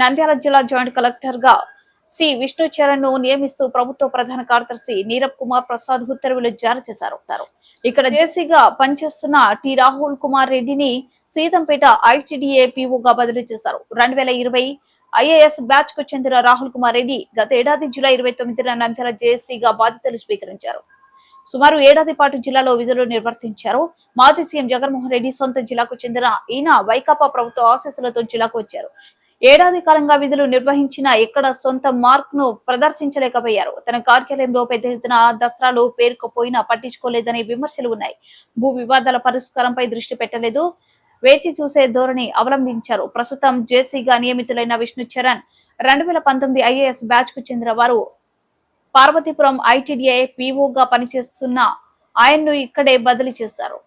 నంద్యాల జిల్లా జాయింట్ కలెక్టర్గా సి. విష్ణు చరణ్ను నియమిస్తూ ప్రభుత్వ ప్రధాన కార్యదర్శి నీరబ్ కుమార్ ప్రసాద్ ఉత్తర్వులు జారీ చేశారు. ఇక్కడ జేసీగా పనిచేస్తున్న టి. రాహుల్ కుమార్ రెడ్డిని సీతంపేట ఐటీడీఏ పీఓగా బదిలీ చేశారు. రెండు వేల ఇరవై ఐఏఎస్ బ్యాచ్కు చెందిన రాహుల్ కుమార్ రెడ్డి గత ఏడాది జూలై ఇరవై తొమ్మిదిన నంద్యాల జేసీగా బాధ్యతలు స్వీకరించారు. సుమారు ఏడాది పాటు జిల్లాలో విధులు నిర్వర్తించారు. మాజీ సీఎం జగన్మోహన్ రెడ్డి సొంత జిల్లాకు చెందిన ఈయన వైకాపా ప్రభుత్వ ఆశీస్సులతో జిల్లాకు వచ్చారు. ఏడాది కాలంగా విధులు నిర్వహించిన ఇక్కడ సొంత మార్క్ను ప్రదర్శించలేకపోయారు. తన కార్యాలయంలో పెద్ద ఎత్తున దస్త్రాలు పేరుకుపోయినా పట్టించుకోలేదనే విమర్శలు ఉన్నాయి. భూ వివాదాల పరిష్కారంపై దృష్టి పెట్టలేదు. వేచి చూసే ధోరణి అవలంబించారు. ప్రస్తుతం జేసీగా నియమితులైన విష్ణు చరణ్ రెండు వేల పంతొమ్మిది ఐఏఎస్ బ్యాచ్కు చెందిన వారు పార్వతీపురం ఐటీడీఐ పీఓగా పనిచేస్తున్న ఆయన్ను ఇక్కడే బదిలీ చేశారు.